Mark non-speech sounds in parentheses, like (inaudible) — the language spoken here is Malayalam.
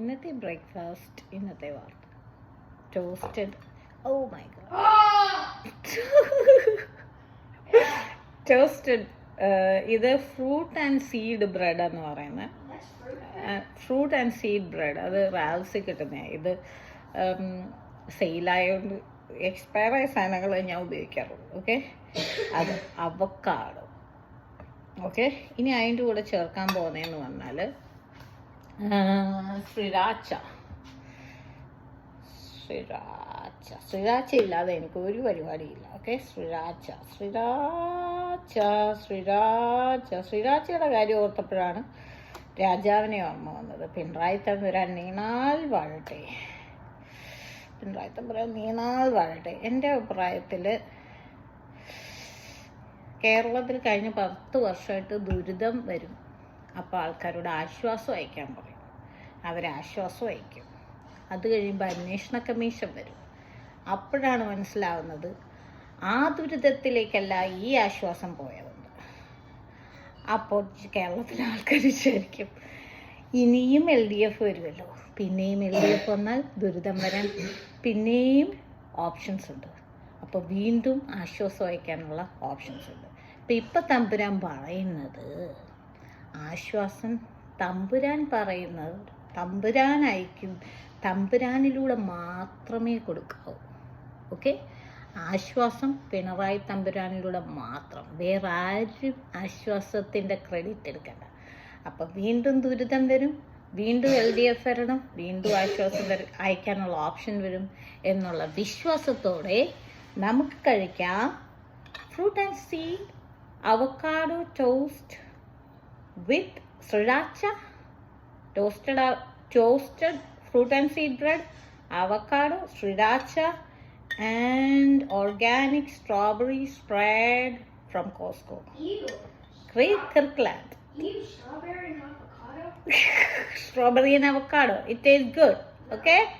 ഇന്നത്തെ ബ്രേക്ക്ഫാസ്റ്റ് ഇന്നത്തെ വാർത്ത. Toasted oh my god toasted ഇത് ഫ്രൂട്ട് ആൻഡ് സീഡ് ബ്രെഡ് എന്ന് പറയുന്നത്. ഫ്രൂട്ട് ആൻഡ് സീഡ് ബ്രെഡ് അത് റാൽസിൽ കിട്ടുന്ന ഇത് സെയിലായതുകൊണ്ട് എക്സ്പയർ ആയ സാധനങ്ങൾ ഞാൻ ഉപയോഗിക്കാറുള്ളൂ. ഓക്കെ അത് (laughs) അവക്കാടോ ഓക്കെ ഇനി അതിന്റെ കൂടെ ചേർക്കാൻ പോകുന്നതെന്ന് പറഞ്ഞാൽ ശ്രീരാച്ച ശ്രീരാച്ച ശ്രീരാച്ച ഇല്ലാതെ എനിക്ക് ഒരു പരിപാടിയില്ല ഓക്കെ ശ്രീരാച്ച ശ്രീരാച്ച ശ്രീരാച്ച ശ്രീരാച്ചയുടെ കാര്യം ഓർത്തപ്പോഴാണ് രാജാവിനെ ഓർമ്മ വന്നത്. പിണറായി തമ്പുരാൻ നീണാൽ വാഴട്ടെ. പിണറായി തമ്പുരാൻ നീണാൽ വാഴട്ടെ. എന്റെ അഭിപ്രായത്തിൽ കേരളത്തിൽ കഴിഞ്ഞ പത്ത് വർഷമായിട്ട് ദുരിതം വരും. അപ്പോൾ ആൾക്കാരോട് ആശ്വാസം അയക്കാൻ പറയും. അവർ ആശ്വാസം അയക്കും അത് കഴിയുമ്പോൾ അന്വേഷണ കമ്മീഷൻ വരും. അപ്പോഴാണ് മനസ്സിലാവുന്നത് ആ ദുരിതത്തിലേക്കല്ല ഈ ആശ്വാസം പോയതെന്ന്. അപ്പോൾ കേരളത്തിലെ ആൾക്കാർ വിചാരിക്കും ഇനിയും എൽ ഡി എഫ് വരുമല്ലോ. പിന്നെയും എൽ ഡി എഫ് വന്നാൽ ദുരിതം വരാൻ പിന്നെയും ഓപ്ഷൻസ് ഉണ്ട്. അപ്പോൾ വീണ്ടും ആശ്വാസം അയക്കാനുള്ള ഓപ്ഷൻസ് ഉണ്ട്. അപ്പം ഇപ്പം തമ്പുരാൻ പറയുന്നത് ആശ്വാസം തമ്പുരാൻ പറയുന്നത് തമ്പുരാൻ അയക്കും തമ്പുരാനിലൂടെ മാത്രമേ കൊടുക്കാവൂ. ഓക്കെ? ആശ്വാസം പിണറായി തമ്പുരാനിലൂടെ മാത്രം. വേറെ ആരും ആശ്വാസത്തിന്റെ ക്രെഡിറ്റ് എടുക്കണ്ട. അപ്പം വീണ്ടും ദുരിതം വരും വീണ്ടും എൽ ഡി എഫ് വരണം വീണ്ടും ആശ്വാസം അയക്കാനുള്ള ഓപ്ഷൻ വരും എന്നുള്ള വിശ്വാസത്തോടെ നമുക്ക് കഴിക്കാം fruit and seed avocado toast with sriracha, toasted uh, toasted fruit and seed bread, avocado, sriracha, and organic strawberry spread from Costco. Ew. Great Kirkland. Ew, strawberry and avocado? (laughs) Strawberry and avocado. It tastes good. Okay?